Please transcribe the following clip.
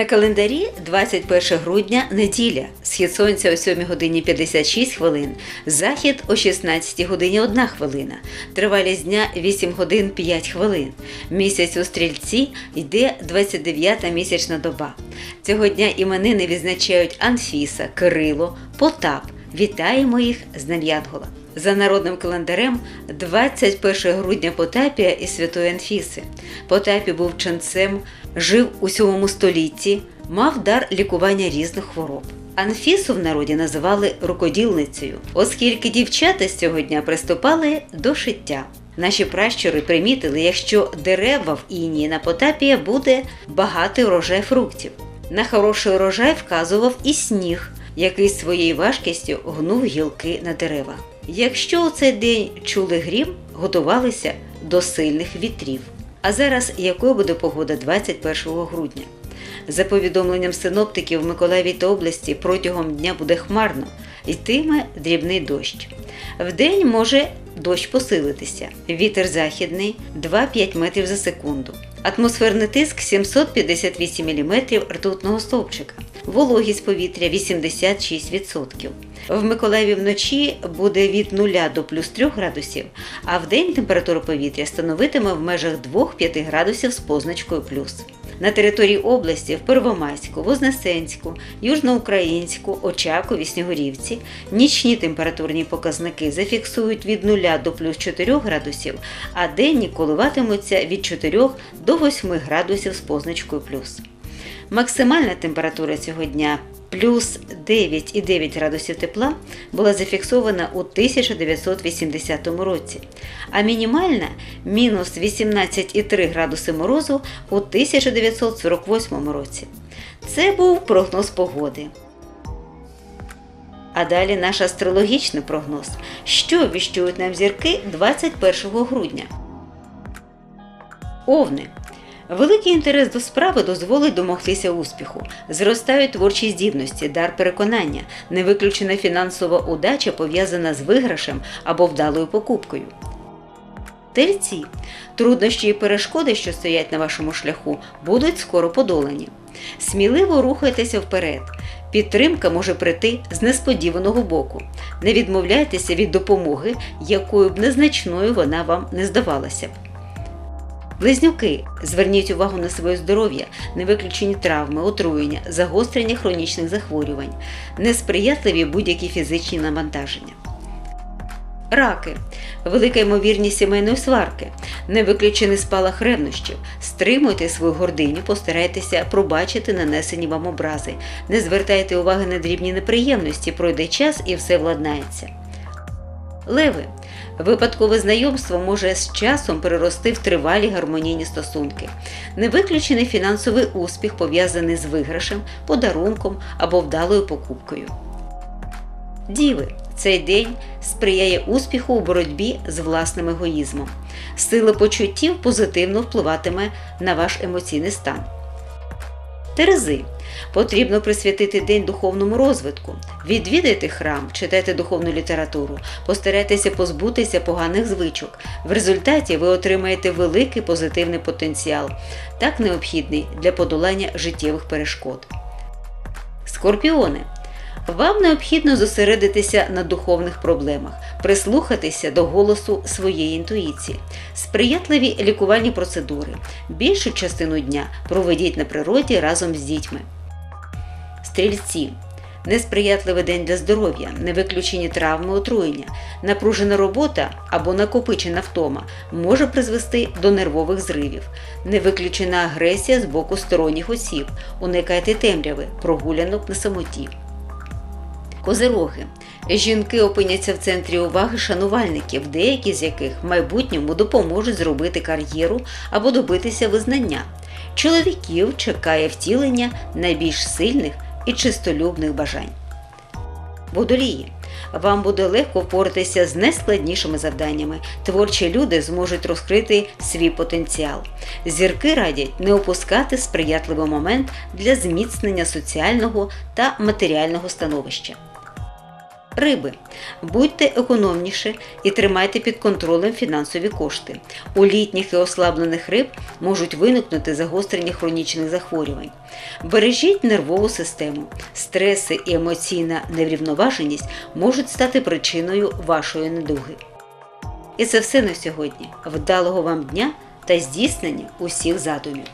На календарі 21 грудня неділя. Схід сонця о 7 годині 56 хвилин, захід о 16 годині 1 хвилина. Тривалість дня 8 годин 5 хвилин. Місяць у стрільці йде 29-та місячна доба. Цього дня іменини відзначають Анфіса, Кирило, Потап. Вітаємо їх з Днем Янгола. За народним календарем 21 грудня Потапія і Святої Анфіси. Потапій був ченцем, жив у 7 столітті, мав дар лікування різних хвороб. Анфісу в народі називали рукодільницею, оскільки дівчата з цього дня приступали до шиття. Наші пращури примітили, якщо дерева в інії на Потапія буде багатий урожай фруктів. На хороший урожай вказував і сніг, який своєю важкістю гнув гілки на дерева. Якщо у цей день чули грім, готувалися до сильних вітрів. А зараз якою буде погода 21 грудня? За повідомленням синоптиків в Миколаєві та області протягом дня буде хмарно, йтиме дрібний дощ. Вдень може дощ посилитися. Вітер західний 2-5 метрів за секунду. Атмосферний тиск 758 мм ртутного стовпчика. Вологість повітря 86%. В Миколаєві вночі буде від 0 до плюс 3 градусів, а в день температура повітря становитиме в межах 2-5 градусів з позначкою плюс. На території області в Первомайську, Вознесенську, Южноукраїнську, Очакові, Снігурівці нічні температурні показники зафіксують від 0 до плюс 4 градусів, а денні коливатимуться від 4 до 8 градусів з позначкою плюс. Максимальна температура цього дня плюс 9,9 градусів тепла була зафіксована у 1980 році, а мінімальна мінус 18,3 градуси морозу у 1948 році. Це був прогноз погоди. А далі наш астрологічний прогноз. Що віщують нам зірки 21 грудня? Овни. Великий інтерес до справи дозволить домогтися успіху. Зростають творчі здібності, дар переконання, невиключена фінансова удача пов'язана з виграшем або вдалою покупкою. Тельці. Труднощі і перешкоди, що стоять на вашому шляху, будуть скоро подолані. Сміливо рухайтеся вперед. Підтримка може прийти з несподіваного боку. Не відмовляйтеся від допомоги, якою б незначною вона вам не здавалася б. Близнюки, зверніть увагу на своє здоров'я, невиключені травми, отруєння, загострення хронічних захворювань, несприятливі будь-які фізичні навантаження. Раки, велика ймовірність сімейної сварки, невиключений спалах ревнощів. Стримуйте свою гординю, постарайтеся пробачити нанесені вам образи. Не звертайте уваги на дрібні неприємності, пройде час і все владнається. Леви. Випадкове знайомство може з часом перерости в тривалі гармонійні стосунки. Не виключений фінансовий успіх пов'язаний з виграшем, подарунком або вдалою покупкою. Діви. Цей день сприяє успіху у боротьбі з власним егоїзмом. Сила почуттів позитивно впливатиме на ваш емоційний стан. Терези. Потрібно присвятити день духовному розвитку. Відвідайте храм, читайте духовну літературу, постарайтеся позбутися поганих звичок. В результаті ви отримаєте великий позитивний потенціал, так необхідний для подолання життєвих перешкод. Скорпіони. Вам необхідно зосередитися на духовних проблемах, прислухатися до голосу своєї інтуїції, сприятливі лікувальні процедури. Більшу частину дня проведіть на природі разом з дітьми. Стрільці. Несприятливий день для здоров'я, невиключені травми отруєння, напружена робота або накопичена втома може призвести до нервових зривів, невиключена агресія з боку сторонніх осіб, уникайте темряви, прогулянок на самоті. Козироги. Жінки опиняться в центрі уваги шанувальників, деякі з яких в майбутньому допоможуть зробити кар'єру або добитися визнання. Чоловіків чекає втілення найбільш сильних і чистолюбних бажань. Водолії. Вам буде легко впоратися з найскладнішими завданнями. Творчі люди зможуть розкрити свій потенціал. Зірки радять не опускати сприятливий момент для зміцнення соціального та матеріального становища. Риби. Будьте економніші і тримайте під контролем фінансові кошти. У літніх і ослаблених риб можуть виникнути загострення хронічних захворювань. Бережіть нервову систему. Стреси і емоційна неврівноваженість можуть стати причиною вашої недуги. І це все на сьогодні. Вдалого вам дня та здійснення усіх задумів.